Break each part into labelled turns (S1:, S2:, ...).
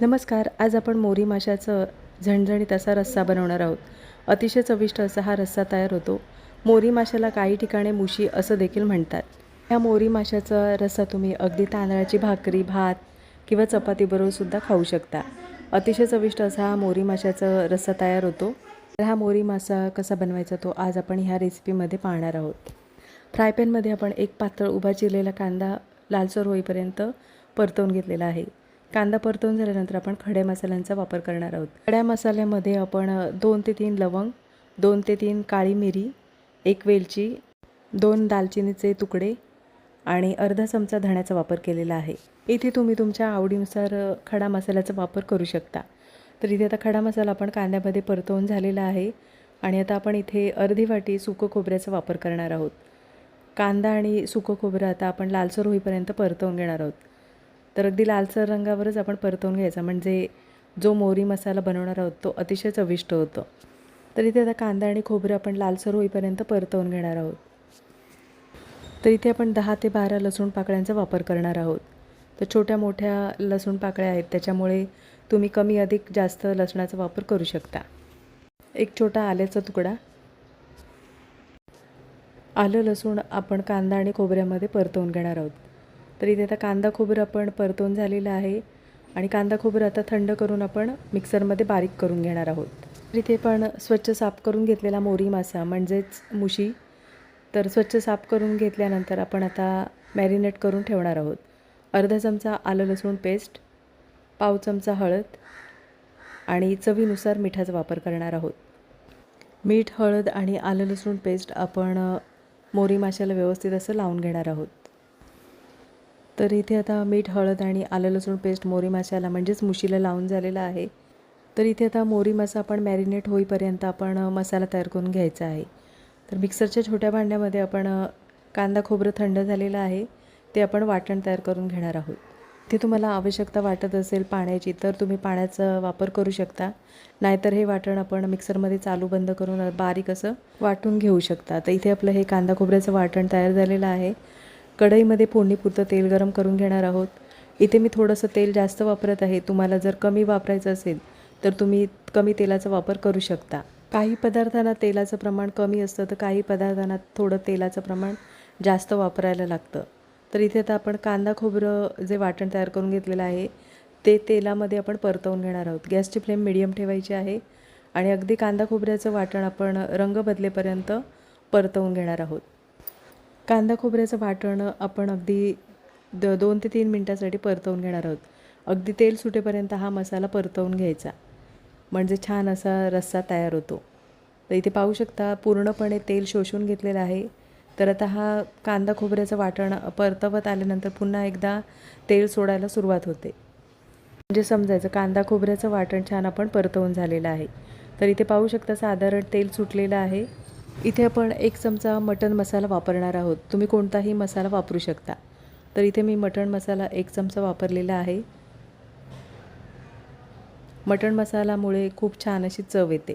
S1: नमस्कार आज आपण मोरी माशाचं झणझणीत असा रस्सा बनवणार आहोत. अतिशय चविष्ट असा हा रस्सा तयार होतो. मोरी माशाला काही ठिकाणी मुशी असं देखील म्हणतात. ह्या मोरी माशाचा रस्सा तुम्ही अगदी तांदळाची भाकरी भात किंवा चपातीबरोबरसुद्धा खाऊ शकता. अतिशय चविष्ट असा हा मोरी माशाचा रस्सा तयार होतो. तर हा मोरी मासा कसा बनवायचा तो आज आपण ह्या रेसिपीमध्ये पाहणार आहोत. फ्राय पॅनमध्ये आपण एक पातळ उभा चिरलेला कांदा लालसर होईपर्यंत परतवून घेतलेला आहे. कांदा परतवून झाल्यानंतर आपण खड्या मसाल्यांचा वापर करणार आहोत. खड्या मसाल्यामध्ये आपण दोन ते तीन लवंग दोन ते तीन काळी मिरी एक वेलची दोन दालचिनीचे तुकडे आणि अर्धा चमचा धण्याचा वापर केलेला आहे. इथे तुम्ही तुमच्या आवडीनुसार खडा मसाल्याचा वापर करू शकता. तर इथे आता खडा मसाला आपण कांद्यामध्ये परतवून झालेला आहे आणि आता आपण इथे अर्धी वाटी सुकं खोबऱ्याचा वापर करणार आहोत. कांदा आणि सुकं खोबरं आता आपण लालसर होईपर्यंत परतवून घेणार आहोत. तर अगदी लालसर रंगावरच आपण परतवून घ्यायचा. म्हणजे जो मोरी मसाला बनवणार आहोत तो अतिशय चविष्ट होतो. तर इथे आता कांदा आणि खोबरं आपण लालसर होईपर्यंत परतवून घेणार आहोत. तर इथे आपण दहा ते बारा लसूण पाकळ्यांचा वापर करणार आहोत. तर छोट्या मोठ्या लसूण पाकळ्या आहेत त्याच्यामुळे तुम्ही कमी अधिक जास्त लसणाचा वापर करू शकता. एक छोटा आल्याचा तुकडा. आलं लसूण आपण कांदा आणि खोबऱ्यामध्ये परतवून घेणार आहोत. तर इथे आता कांदा खोबरं आपण परतून झालेलं आहे. आणि कांदा खोबरं आता थंड करून आपण मिक्सरमध्ये बारीक करून घेणार आहोत. तर इथे पण स्वच्छ साफ करून घेतलेला मोरी मासा म्हणजेच मुशी. तर स्वच्छ साफ करून घेतल्यानंतर आपण आता मॅरिनेट करून ठेवणार आहोत. अर्धा चमचा आलं लसूण पेस्ट पाव चमचा हळद आणि चवीनुसार मिठाचा वापर करणार आहोत. मीठ हळद आणि आलं लसूण पेस्ट आपण मोरी माशाला व्यवस्थित असं लावून घेणार आहोत. तर इथे आता मीठ हळद आणि आलं लसूण पेस्ट मोरी माशाला म्हणजेच मुशीला लावून झालेला आहे. तर इथे आता मोरी मासा आपण मॅरिनेट होईपर्यंत आपण मसाला तयार करून घ्यायचा आहे. तर मिक्सरच्या छोट्या भांड्यामध्ये आपण कांदा खोबरं थंड झालेलं आहे. ते आपण वाटण तयार करून घेणार आहोत. ते तुम्हाला आवश्यकता वाटत असेल पाण्याची तर तुम्ही पाण्याचा वापर करू शकता. नाहीतर हे वाटण आपण मिक्सरमध्ये चालू बंद करून बारीक असं वाटून घेऊ शकता. तर इथे आपलं हे कांदा खोबऱ्याचं वाटण तयार झालेलं आहे. कढईमध्ये फोडणीपुरतं तेल गरम करून घेणार आहोत. इथे मी थोडंसं तेल जास्त वापरत आहे. तुम्हाला जर कमी वापरायचं असेल तर तुम्ही कमी तेलाचा वापर करू शकता. काही पदार्थांना तेलाचं प्रमाण कमी असतं तर काही पदार्थांना थोडं तेलाचं प्रमाण जास्त वापरायला लागतं. तर इथे आता आपण कांदा खोबरं जे वाटण तयार करून घेतलेलं आहे ते तेलामध्ये आपण परतवून घेणार आहोत. गॅसची फ्लेम मिडियम ठेवायची आहे आणि अगदी कांदा खोबऱ्याचं वाटण आपण रंग बदलेपर्यंत परतवून घेणार आहोत. कांदा खोबऱ्याचं वाटण आपण अगदी द दोन ते तीन मिनटासाठी परतवून घेणार आहोत. अगदी तेल सुटेपर्यंत हा मसाला परतवून घ्यायचा. म्हणजे छान असा रस्सा तयार होतो. तर इथे पाहू शकता पूर्णपणे तेल शोषून घेतलेलं आहे. तर आता हा कांदा खोबऱ्याचं वाटण परतवत आल्यानंतर पुन्हा एकदा तेल सोडायला सुरुवात होते. म्हणजे समजायचं कांदा खोबऱ्याचं वाटण छान आपण परतवून झालेलं आहे. तर इथे पाहू शकता साधारण तेल सुटलेलं आहे. इथे आपण एक चमचा मटण मसाला वापरणार आहोत. तुम्ही कोणताही मसाला वापरू शकता. तर इथे मी मटण मसाला एक चमचा वापरलेला आहे. मटण मसालामुळे खूप छान अशी चव येते.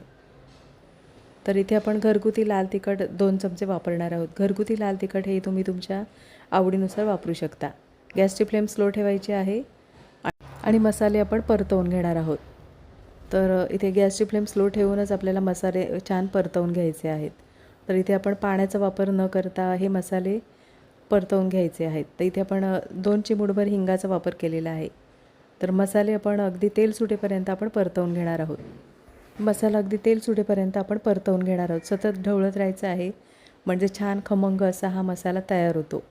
S1: तर इथे आपण घरगुती लाल तिखट दोन चमचे वापरणार आहोत. घरगुती लाल तिखट हे तुम्ही तुमच्या आवडीनुसार वापरू शकता. गॅसची फ्लेम स्लो ठेवायची आहे. आणि मसाले आपण परतवून घेणार आहोत. तर इथे गॅसची फ्लेम स्लो ठेवूनच आपल्याला मसाले छान परतवून घ्यायचे आहेत. तर इथे आपण पाण्याचा वापर न करता हे मसाले परतवून घ्यायचे आहेत. तर इथे आपण दोन चिमूडभर हिंगाचा वापर केलेला आहे. तर मसाले आपण अगदी तेल सुटेपर्यंत आपण परतवून घेणार आहोत. मसाला अगदी तेल सुटेपर्यंत आपण परतवून घेणार आहोत. सतत ढवळत राहायचं आहे. म्हणजे छान खमंग असा हा मसाला तयार होतो.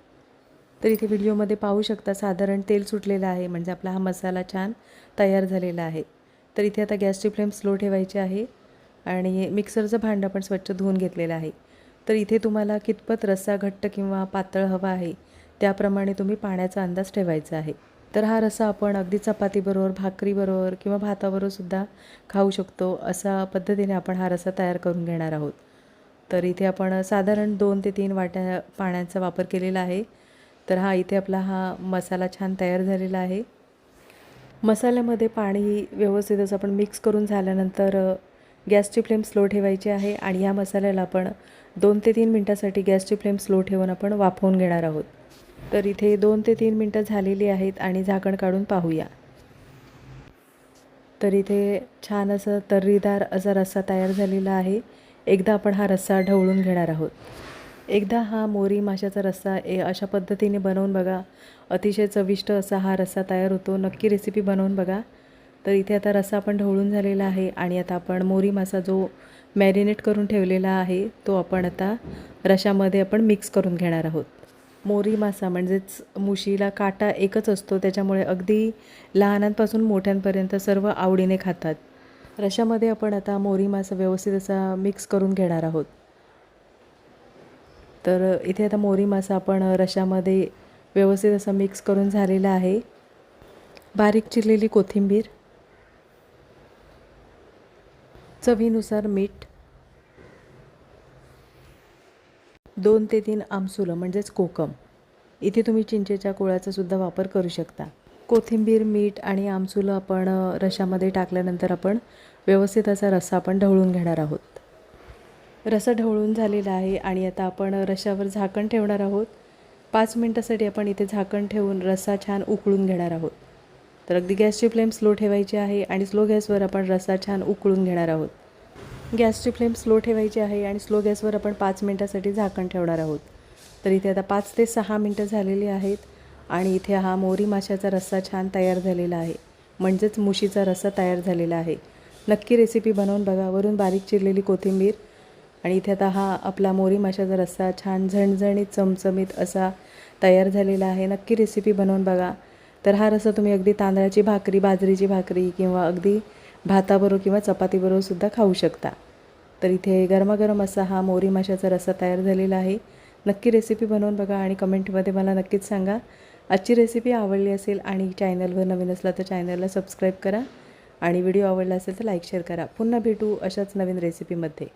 S1: तर इथे व्हिडिओमध्ये पाहू शकता साधारण तेल सुटलेलं आहे. म्हणजे आपला हा मसाला छान तयार झालेला आहे. तर इथे आता गॅसची फ्लेम स्लो ठेवायची आहे. आणि मिक्सरचं भांडं पण स्वच्छ धुवून घेतलेलं आहे. तर इथे तुम्हाला कितपत रस्सा घट्ट किंवा पातळ हवा आहे त्याप्रमाणे तुम्ही पाण्याचा अंदाज ठेवायचा आहे. तर हा रस्सा आपण अगदी चपातीबरोबर भाकरीबरोबर किंवा भाताबरोबर सुद्धा खाऊ शकतो अशा पद्धतीने आपण हा रस्सा तयार करून घेणार आहोत. तर इथे आपण साधारण दोन ते तीन वाट्या पाण्याचा वापर केलेला आहे. तर हा इथे आपला हा मसाला छान तयार झालेला आहे. मसाल्यामध्ये पाणी व्यवस्थित असं आपण मिक्स करून झाल्यानंतर गॅसची फ्लेम स्लो ठेवायची आहे आणि या मसाल्याला आपण दोन ते तीन मिनटासाठी गॅसची फ्लेम स्लो ठेवून आपण वाफवून घेणार आहोत. तर इथे दोन ते तीन मिनटं झालेली आहेत आणि झाकण काढून पाहूया. तर इथे छान असं तर्रीदार असा रस्सा तयार झालेला आहे. एकदा आपण हा रस्सा ढवळून घेणार आहोत. एकदा हा मोरी माशाचा रस्सा ए अशा पद्धतीने बनवून बघा. अतिशय चविष्ट असा हा रस्सा तयार होतो. नक्की रेसिपी बनवून बघा. तर इथे आता रस्सा आपण ढवळून झालेला आहे आणि आता आपण मोरी मासा जो मॅरिनेट करून ठेवलेला आहे तो आपण आता रशामध्ये आपण मिक्स करून घेणार आहोत. मोरी मासा म्हणजेच मुशीला काटा एकच असतो त्याच्यामुळे अगदी लहानांपासून मोठ्यांपर्यंत सर्व आवडीने खातात. रशामध्ये आपण आता मोरी मासा व्यवस्थित असा मिक्स करून घेणार आहोत. तर इथे आता मोरी मासा आपण रशामध्ये व्यवस्थित असं मिक्स करून झालेला आहे. बारीक चिरलेली कोथिंबीर चवीनुसार मीठ. दोन ते तीन आमसुलं म्हणजेच कोकम. इथे तुम्ही चिंचेच्या कोळ्याचा सुद्धा वापर करू शकता. कोथिंबीर मीठ आणि आमसुलं आपण रशामध्ये टाकल्यानंतर आपण व्यवस्थित असा रस्सा आपण ढवळून घेणार आहोत. रसा ढवळून झालेला आहे आणि आता आपण रशावर झाकण ठेवणार आहोत. पाच मिनटासाठी आपण इथे झाकण ठेवून रस्सा छान उकळून घेणार आहोत. तर अगदी गॅसची फ्लेम स्लो ठेवायची आहे आणि स्लो गॅसवर आपण रस्सा छान उकळून घेणार आहोत. गॅसची फ्लेम स्लो ठेवायची आहे आणि स्लो गॅसवर आपण पाच मिनटासाठी झाकण ठेवणार आहोत. तर इथे आता पाच ते सहा मिनटं झालेली आहेत आणि इथे हा मोरी माशाचा रस्सा छान तयार झालेला आहे. म्हणजेच मुशीचा रस्सा तयार झालेला आहे. नक्की रेसिपी बनवून बघा. वरून बारीक चिरलेली कोथिंबीर आणि इथे आता हा आपला मोरी माशाचा रस्सा छान झणझणीत चमचमीत असा तयार झालेला आहे. नक्की रेसिपी बनवून बघा. तर हा रस्सा तुम्ही अगदी तांदळाची भाकरी बाजरीची भाकरी किंवा अगदी भाताबरोबर किंवा चपातीबरोबर सुद्धा खाऊ शकता. तर इथे गरमागरम असा हा मोरी माशाचा रस्सा तयार झालेला आहे. नक्की रेसिपी बनवून बघा आणि कमेंटमध्ये मला नक्कीच सांगा. आजची रेसिपी आवडली असेल आणि चॅनलवर नवीन असला तर चॅनलला सबस्क्राईब करा आणि व्हिडिओ आवडला असेल तर लाईक शेअर करा. पुन्हा भेटू अशाच नवीन रेसिपीमध्ये